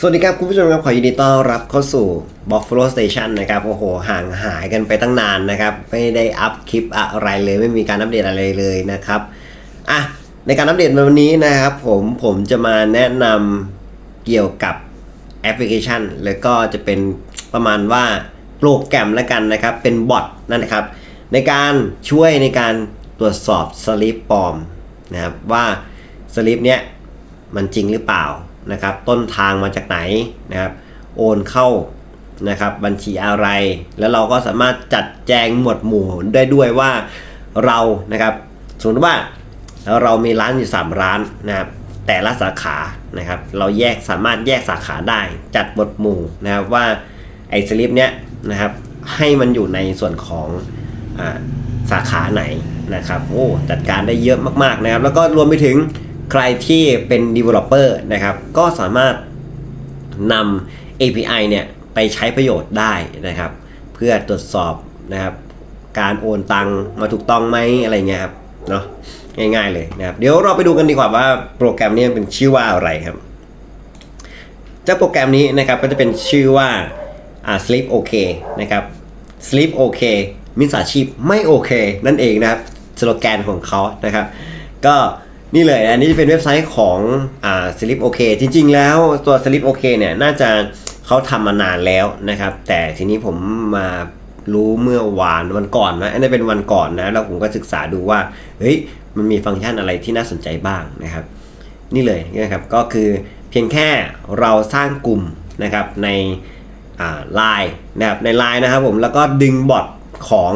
สวัสดีครับ คุณผู้ชมครับ ขอยินดีต้อนรับเข้าสู่ Buffalo Station นะครับ โอ้โห ห่างหายกันไปตั้งนานนะครับ ไม่ได้อัพคลิปอะไรเลย ไม่มีการอัปเดตอะไรเลยนะครับ อะ ในการอัปเดตวันนี้นะครับ ผมผมจะมาแนะนำเกี่ยวกับแอปพลิเคชัน แล้วก็จะเป็นประมาณว่าโปรแกรมแล้วกันนะครับ เป็นบอทนั่นนะครับ ในการช่วยในการตรวจสอบสลิปปลอมนะครับว่าสลิปเนี้ยมันจริงหรือเปล่า นะครับต้นทางมาจากไหนนะครับโอนเข้านะครับบัญชีอะไร แล้วเราก็สามารถจัดแจงหมวดหมู่ได้ด้วยว่าเรานะครับสมมติว่าเรามีร้านอยู่ 3 ร้านนะครับแต่ละสาขานะครับเราแยกสามารถแยกสาขาได้ จัดหมวดหมู่นะครับว่าไอ้สลิปเนี้ยนะครับให้มันอยู่ในส่วนของอสาขาไหนนะครับโอ้จัดการได้เยอะมากๆนะครับแล้วก็รวมไปถึง ใครที่เป็น developer นะครับ ก็สามารถนำ API เนี่ยไปใช้ประโยชน์ได้นะครับ เพื่อตรวจสอบนะครับ การโอนตังมาถูกต้องไหมอะไรเงี้ยครับเนาะง่ายๆเลยนะครับ เดี๋ยวเราไปดูกันดีกว่าว่าโปรแกรมนี้เป็นชื่อว่าอะไรครับเจ้าโปรแกรมนี้นะครับก็จะเป็นชื่อว่าอ่า sleep OK นะครับ sleep OK มิจฉาชีพไม่โอเค นั่นเองนะครับสโลแกนของเขานะครับ ก็ นี่เลยอันนี้จะเป็นเว็บไซต์ของอ่า sleep OK จริง ๆ แล้วตัว sleep OK เนี่ยน่าจะเขาทำมานานแล้วนะครับ แต่ทีนี้ผมมารู้เมื่อวานวันก่อนนะอันนี้เป็นวันก่อนนะแล้วผมก็ศึกษาดูว่าเฮ้ยมันมีฟังก์ชันอะไรที่น่าสนใจบ้างนะครับ นี่เลยนะครับก็คือเพียงแค่เราสร้างกลุ่มนะครับในไลน์นะครับในไลน์นะครับผมแล้วก็ดึงบอทของ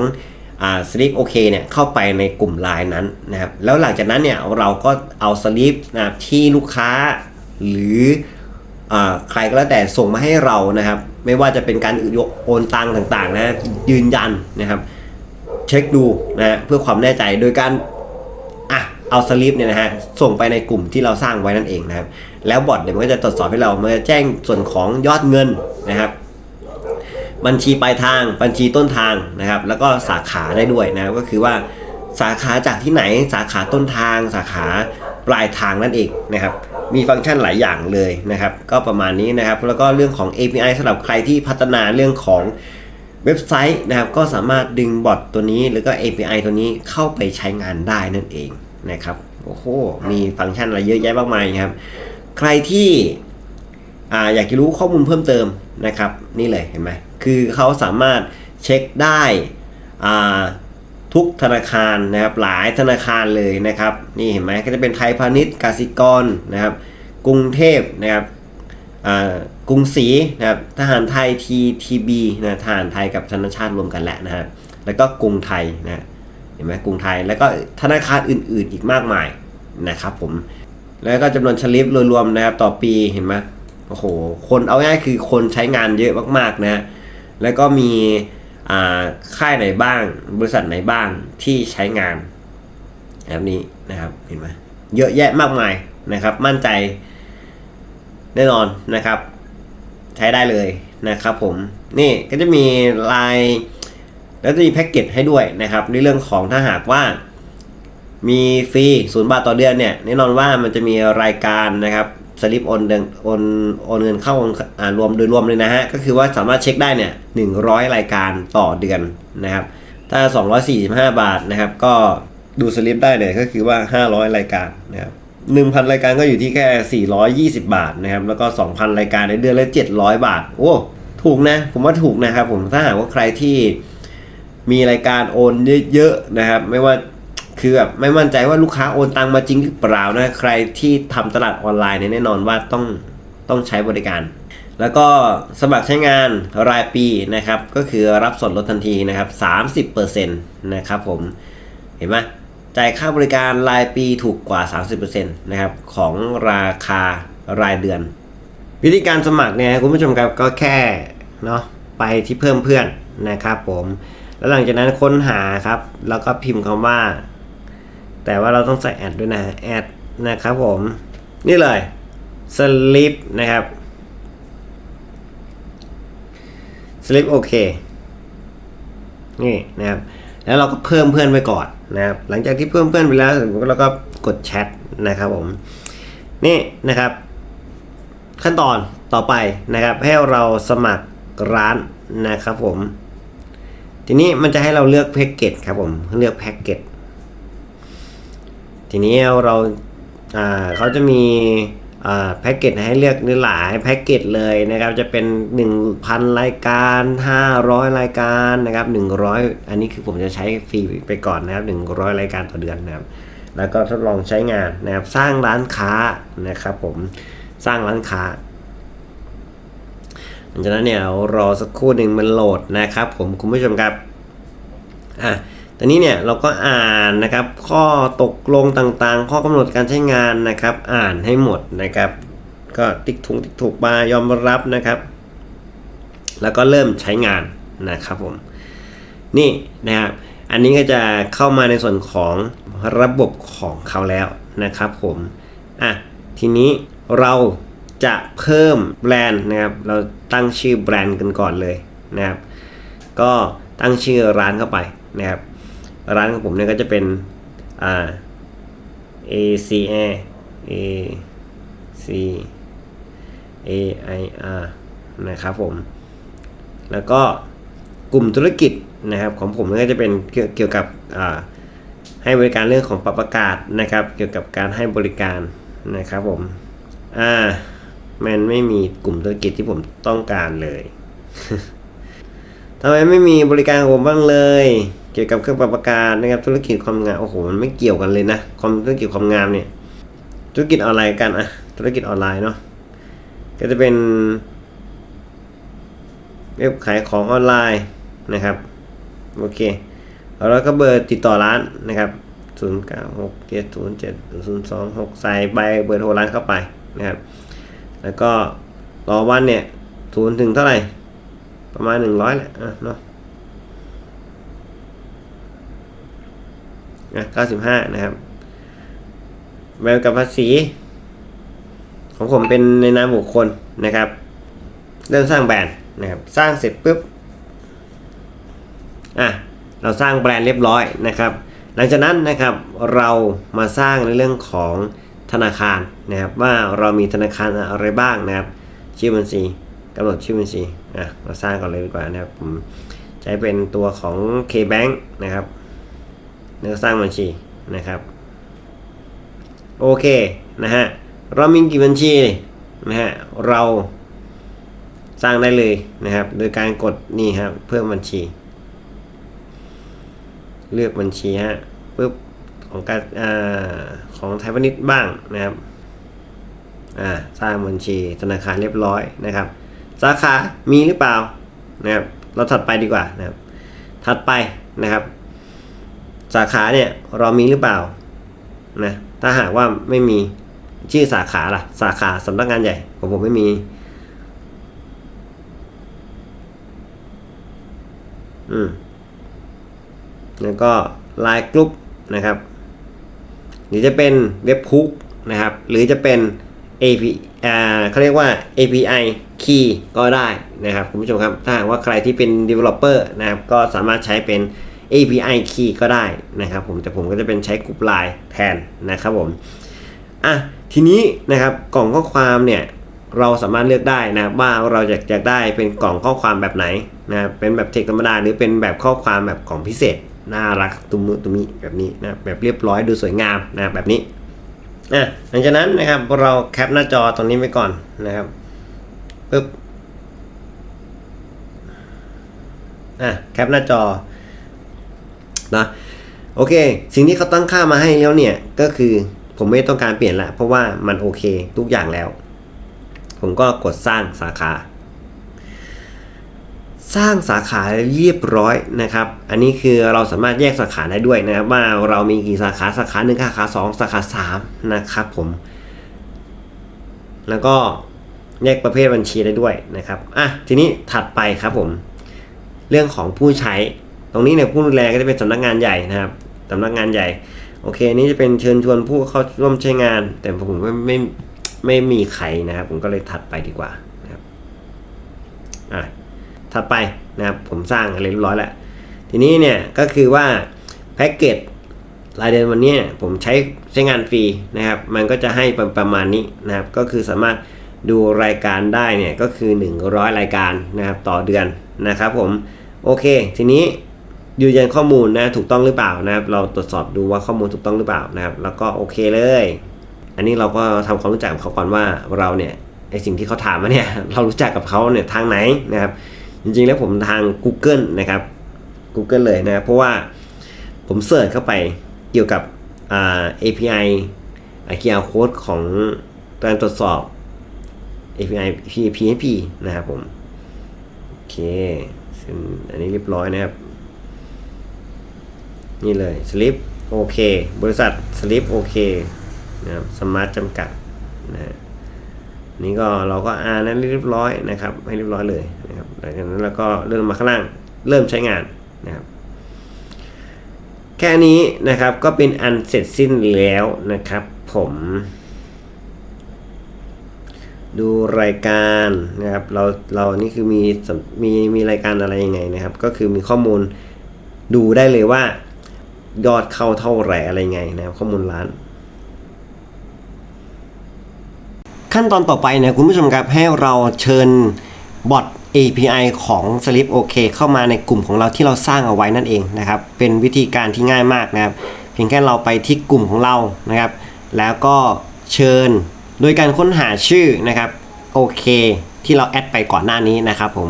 สลิปโอเคเนี่ยเข้าไปในกลุ่มไลน์นั้นนะครับแล้วหลังจากนั้นเนี่ยเราก็เอาสลิปนะที่ลูกค้าหรืออาใครก็แล้วแต่ส่งมาให้เรานะครับ ไม่ว่าจะเป็นการโอนตังต่างๆนะยืนยันนะครับ เช็คดูนะเพื่อความแน่ใจโดยการอะเอาสลิปเนี่ยนะฮะส่งไปในกลุ่มที่เราสร้างไว้นั่นเองนะครับ แล้วบอทเดี๋ยวมันก็จะตรวจสอบให้เรามันจะแจ้งส่วนของยอดเงินนะครับ บัญชีปลายทางบัญชีต้นทางนะครับ แล้วก็สาขาได้ด้วยนะครับก็คือว่าสาขาจากที่ไหนสาขาต้นทาง สาขาปลายทางนั่นเองนะครับ มีฟังก์ชันหลายอย่างเลยนะครับ ก็ประมาณนี้นะครับ แล้วก็เรื่องของ API สำหรับใครที่พัฒนาเรื่องของเว็บไซต์นะครับ ก็สามารถดึงบอทตัวนี้ หรือก็ API ตัวนี้เข้าไปใช้งานได้นั่นเองนะครับโอ้โหมีฟังก์ชันอะไรเยอะแยะมากมายครับ ใครที่ออยากจะรู้ข้อมูลเพิ่มเติมนะครับ นี่เลยเห็นไหม คือเขาสามารถเช็คได้ทุกธนาคารนะครับหลายธนาคารเลยนะครับนี่เห็นไหมก็จะเป็นไทยพาณิชย์กสิกรนะครับกรุงเทพนะครับกรุงศรีนะครับทหารไทย TTB นะทหารไทยกับธนาชาติรวมกันแหละนะครับแล้วก็กรุงไทยนะเห็นไหมกรุงไทยแล้วก็ธนาคารอื่น ๆ อีกมากมายนะครับผมแล้วก็จำนวนชลิปรวมๆนะครับต่อปีเห็นไหมโอ้โหคนเอาง่ายคือคนใช้งานเยอะมากๆนะ แล้วก็มีค่ายไหนบ้าง บริษัทไหนบ้างที่ใช้งานแบบนี้นะครับเห็นไหมเยอะแยะมากมายนะครับ มั่นใจแน่นอนนะครับ ใช้ได้เลยนะครับผมนี่ก็จะมีลาย แล้วจะมีแพ็กเกจให้ด้วยนะครับ ในเรื่องของถ้าหากว่า มีฟรีศูนย์บาทต่อเดือนเนี่ยแน่นอนว่ามันจะมีรายการนะครับ สลิปโอนเดือนโอนโอนเงินเข้าอ่ารวมโดยรวมเลยนะฮะ ก็คือว่าสามารถเช็คได้เนี่ยหนึ่งร้อยรายการต่อเดือนนะครับ ถ้า 245 บาทนะครับ ก็ดูสลิปได้เลยก็คือว่า 500 รายการนะครับ1,000 รายการก็อยู่ที่แค่ 420 บาทนะครับ แล้วก็ 2,000 รายการในเดือนละ 700 บาท โอ้ถูกนะ ผมว่าถูกนะครับผมถ้าหากว่าใครที่มีรายการโอนเยอะๆนะครับ ไม่ว่า คือแบบไม่มั่นใจว่าลูกค้าโอนตังมาจริงหรือเปล่านะใครที่ทำตลาดออนไลน์เนี่ยแน่นอนว่าต้องต้องใช้บริการ แล้วก็สมัครใช้งานรายปีนะครับ ก็คือรับส่วนลดทันทีนะครับ 30%นะครับผมเห็นไหมจ่ายค่าบริการรายปีถูกกว่า 30%นะครับของราคารายเดือน วิธีการสมัครเนี่ยคุณผู้ชมครับก็แค่เนาะไปที่เพิ่มเพื่อนนะครับผมแล้วหลังจากนั้นค้นหาครับ แล้วก็พิมพ์คำว่า แต่ว่าเราต้องใส่แอดด้วยนะแอดนะครับผม นี่เลย slip นะครับ slip โอเคนี่นะครับ แล้วเราก็เพิ่มเพื่อนไปก่อนนะครับ หลังจากที่เพิ่มเพื่อนไปแล้วเราก็กดแชทนะครับผม นี่นะครับ ขั้นตอนต่อไปนะครับ ให้เราสมัครร้านนะครับผม ทีนี้มันจะให้เราเลือกแพ็กเกจครับผม เลือกแพ็กเกจ ทีนี้เราเขาจะมีแพ็กเกจให้เลือกหลายแพ็กเกจเลยนะครับ จะเป็น 1,000 รายการ 500 รายการนะครับ 100 อันนี้คือผมจะใช้ฟรีไปก่อนนะครับ 100 รายการต่อเดือนนะครับ แล้วก็ทดลองใช้งานนะครับ สร้างร้านค้านะครับผม สร้างร้านค้าหลังจากนั้นเนี่ยเรารอสักครู่หนึ่งมันโหลดนะครับผมคุณผู้ชมครับ อะ ตอนนี้เนี่ยเราก็อ่านนะครับข้อตกลงต่างๆ ข้อกำหนดการใช้งานนะครับ อ่านให้หมดนะครับ ก็ติ๊กถุงติ๊กถูกมายอมรับนะครับ แล้วก็เริ่มใช้งานนะครับผมนี่นะครับอันนี้ก็จะเข้ามาในส่วนของระบบของเขาแล้วนะครับผมอะทีนี้เราจะเพิ่มแบรนด์นะครับเราตั้งชื่อแบรนด์กันก่อนเลยนะครับ ก็ตั้งชื่อร้านเข้าไปนะครับ ร้านของผมเนี่ยก็จะเป็นอ่า A C A A C A I R นะครับผม แล้วก็กลุ่มธุรกิจนะครับของผมก็จะเป็นเกี่ยวกับอ่าให้บริการเรื่องของปรับอากาศนะครับ เกี่ยวกับการให้บริการนะครับผมอ่ามันไม่มีกลุ่มธุรกิจที่ผมต้องการเลยทำไมไม่มีบริการของผมบ้างเลย เกี่ยวกับเครื่องปรับอากาศนะครับธุรกิจความงามโอ้โหมันไม่เกี่ยวกันเลยนะความธุรกิจความงามเนี่ยธุรกิจออนไลน์กันอะธุรกิจออนไลน์เนาะก็จะเป็นเว็บขายของออนไลน์นะครับโอเคแล้วก็เบอร์ติดต่อร้านนะครับ0 9 6 7 0 7 0 2 6ใส่ใบเบอร์โทรร้านเข้าไปนะครับ แล้วก็ต่อวันเนี่ยศูนย์ถึงเท่าไหร่ ประมาณ 100แหละอะเนาะ อะ95 นะครับแบบกับภาษี ของผมเป็นในนามบุคคลนะครับ เริ่มสร้างแบรนด์นะครับ สร้างเสร็จปุ๊บอะเราสร้างแบรนด์เรียบร้อยนะครับ หลังจากนั้นนะครับเรามาสร้างในเรื่องของธนาคารนะครับ ว่าเรามีธนาคารอะไรบ้างนะครับ ชื่อบัญชีกำหนดชื่อบัญชีอะเราสร้างก่อนเลยดีกว่านะครับผมใช้เป็นตัวของ KBank นะครับ แล้วก็สร้างบัญชีนะครับ โอเคนะฮะเรามีกี่บัญชีนะฮะเราสร้างได้เลยนะครับ โดยการกดนี่ครับเพิ่มบัญชี เลือกบัญชีฮะปุ๊บของการอ่าของไทยพาณิชย์บ้างนะครับอ่าสร้างบัญชีธนาคารเรียบร้อยนะครับ สาขามีหรือเปล่านะครับเราถัดไปดีกว่านะครับ ถัดไปนะครับ สาขาเนี่ยเรามีหรือเปล่านะถ้าหากว่าไม่มีชื่อสาขาล่ะ สาขาสำนักงานใหญ่ของผมไม่มีอืมแล้วก็ไลน์กลุ่มนะครับ หรือจะเป็นเว็บคุกนะครับ หรือจะเป็น AP อ่าเขาเรียกว่า API key ก็ได้นะครับคุณผู้ชมครับ ถ้าหากว่าใครที่เป็น developer นะครับ ก็สามารถใช้เป็น API key ก็ได้นะครับผมแต่ผมก็จะเป็นใช้กลุ่มไลน์แทนนะครับผมอะทีนี้นะครับกล่องข้อความเนี่ยเราสามารถเลือกได้นะว่าเราอยากอยากได้เป็นกล่องข้อความแบบไหนนะเป็นแบบเทคธรรมดาหรือเป็นแบบข้อความแบบของพิเศษน่ารักตุมตุมิแบบนี้นะแบบเรียบร้อยดูสวยงามนะแบบนี้อะหลังจากนั้นนะครับเราแคปหน้าจอตรงนี้ไว้ก่อนนะครับปึ๊บอะแคปหน้าจอ นะโอเค สิ่งที่เขาตั้งค่ามาให้แล้วเนี่ยก็คือผมไม่ต้องการเปลี่ยนละ เพราะว่ามันโอเคทุกอย่างแล้ว ผมก็กดสร้างสาขา สร้างสาขาเรียบร้อยนะครับ อันนี้คือเราสามารถแยกสาขาได้ด้วยนะครับ ว่าเรามีกี่สาขาสาขาหนึ่งสาขาสองสาขาสามนะครับผม แล้วก็แยกประเภทบัญชีได้ด้วยนะครับอะทีนี้ถัดไปครับผม เรื่องของผู้ใช้ ตรงนี้เนี่ยผู้ดูแลก็จะเป็นสำนักงานใหญ่นะครับสำนักงานใหญ่ โอเคอันนี้จะเป็นเชิญชวนผู้เข้าร่วมใช้งาน แต่ผมไม่ไม่ไม่มีใครนะครับ ผมก็เลยถัดไปดีกว่านะครับอะถัดไปนะครับผมสร้างอะไรเรียบร้อยแล้ว ทีนี้เนี่ยก็คือว่าแพ็กเกจรายเดือนวันนี้ผมใช้ใช้งานฟรีนะครับ มันก็จะให้ประประมาณนี้นะครับ ก็คือสามารถดูรายการได้เนี่ยก็คือ 100 รายการนะครับต่อเดือนนะครับผมโอเค ทีนี้ ยืนยันข้อมูลนะถูกต้องหรือเปล่านะครับ เราตรวจสอบดูว่าข้อมูลถูกต้องหรือเปล่านะครับ แล้วก็โอเคเลย อันนี้เราก็ทำความรู้จักกับเขาก่อนว่าเราเนี่ยไอสิ่งที่เขาถามมาเนี่ยเรารู้จักกับเขาเนี่ยทางไหนนะครับ จริงๆแล้วผมทาง Google นะครับ Google เลยนะครับเพราะว่าผมเสิร์ชเข้าไปเกี่ยวกับอ่า API QR code ของการตรวจสอบ API PHP นะครับผม โอเคอันนี้เรียบร้อยนะครับ นี่เลยสลิปโอเคบริษัทสลิปโอเคนะครับสมาร์ทจำกัดนะฮะนี่ก็เราก็อ่านนั้นเรียบร้อยนะครับให้เรียบร้อยเลยนะครับหลังจากนั้นเราก็เลื่อนมาข้างล่างเริ่มใช้งานนะครับแค่นี้นะครับก็เป็นอันเสร็จสิ้นแล้วนะครับผมดูรายการนะครับเราเรานี่คือมีมีมีรายการอะไรยังไงนะครับ ก็คือมีข้อมูลดูได้เลยว่า ยอดเข้าเท่าไหร่อะไรไงนะครับข้อมูลร้าน ขั้นตอนต่อไปนะคุณผู้ชมครับให้เราเชิญบอท API ของ Sleep OK เข้ามาในกลุ่มของเราที่เราสร้างเอาไว้นั่นเองนะครับ เป็นวิธีการที่ง่ายมากนะครับ เพียงแค่เราไปที่กลุ่มของเรานะครับ แล้วก็เชิญโดยการค้นหาชื่อนะครับโอเคที่เราแอดไปก่อนหน้านี้นะครับผม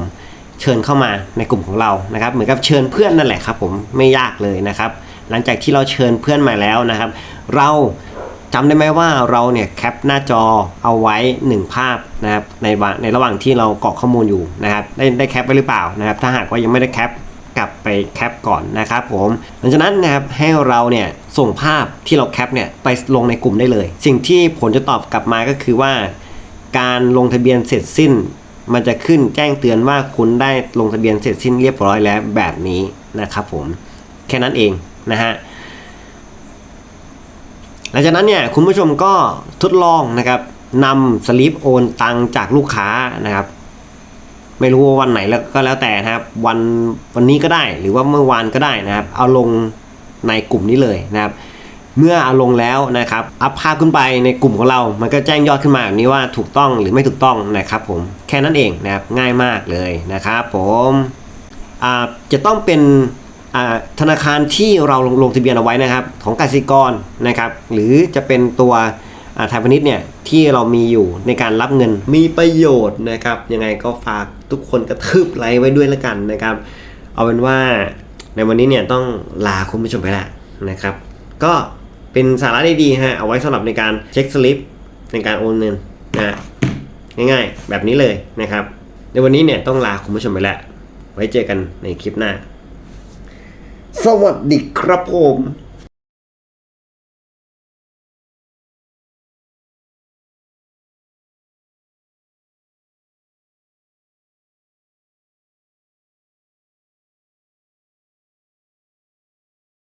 เชิญเข้ามาในกลุ่มของเรานะครับ เหมือนกับเชิญเพื่อนนั่นแหละครับผมไม่ยากเลยนะครับ หลังจากที่เราเชิญเพื่อนมาแล้วนะครับ เราจำได้ไหมว่าเราเนี่ยแคปหน้าจอเอาไว้ 1 ภาพนะครับในในระหว่างที่เรากรอกข้อมูลอยู่นะครับได้ได้แคปไว้หรือเปล่านะครับ ถ้าหากว่ายังไม่ได้แคปกลับไปแคปก่อนนะครับผมหลังจากนั้นนะครับให้เราเนี่ยส่งภาพที่เราแคปเนี่ยไปลงในกลุ่มได้เลย สิ่งที่ผลจะตอบกลับมาก็คือว่า การลงทะเบียนเสร็จสิ้น มันจะขึ้นแจ้งเตือนว่าคุณได้ลงทะเบียนเสร็จสิ้นเรียบร้อยแล้วแบบนี้นะครับผมแค่นั้นเอง นะฮะหลังจากนั้นเนี่ยคุณผู้ชมก็ทดลองนะครับนำสลิปโอนตังจากลูกค้านะครับ ไม่รู้ว่าวันไหนแล้วก็แล้วแต่นะครับ วันวันนี้ก็ได้หรือว่าเมื่อวานก็ได้นะครับ เอาลงในกลุ่มนี้เลยนะครับ เมื่อเอาลงแล้วนะครับอัพภาพขึ้นไปในกลุ่มของเรา มันก็แจ้งยอดขึ้นมาแบบนี้ว่าถูกต้องหรือไม่ถูกต้องนะครับ ผมแค่นั้นเองนะครับง่ายมากเลยนะครับ ผมจะต้องเป็น ธนาคารที่เราลงลงทะเบียนเอาไว้นะครับ ของกสิกรนะครับ หรือจะเป็นตัวไทยพาณิชย์เนี่ยที่เรามีอยู่ในการรับเงินมีประโยชน์นะครับ ยังไงก็ฝากทุกคนกระทืบไลค์ไว้ด้วยละกันนะครับ เอาเป็นว่าในวันนี้เนี่ยต้องลาคุณผู้ชมไปละนะครับ ก็เป็นสาระดีๆฮะเอาไว้สำหรับในการเช็คสลิปในการโอนเงินนะง่ายๆ แบบนี้เลยนะครับ ในวันนี้เนี่ยต้องลาคุณผู้ชมไปแล้ว ไว้เจอกันในคลิปหน้า สวัสดีครับผม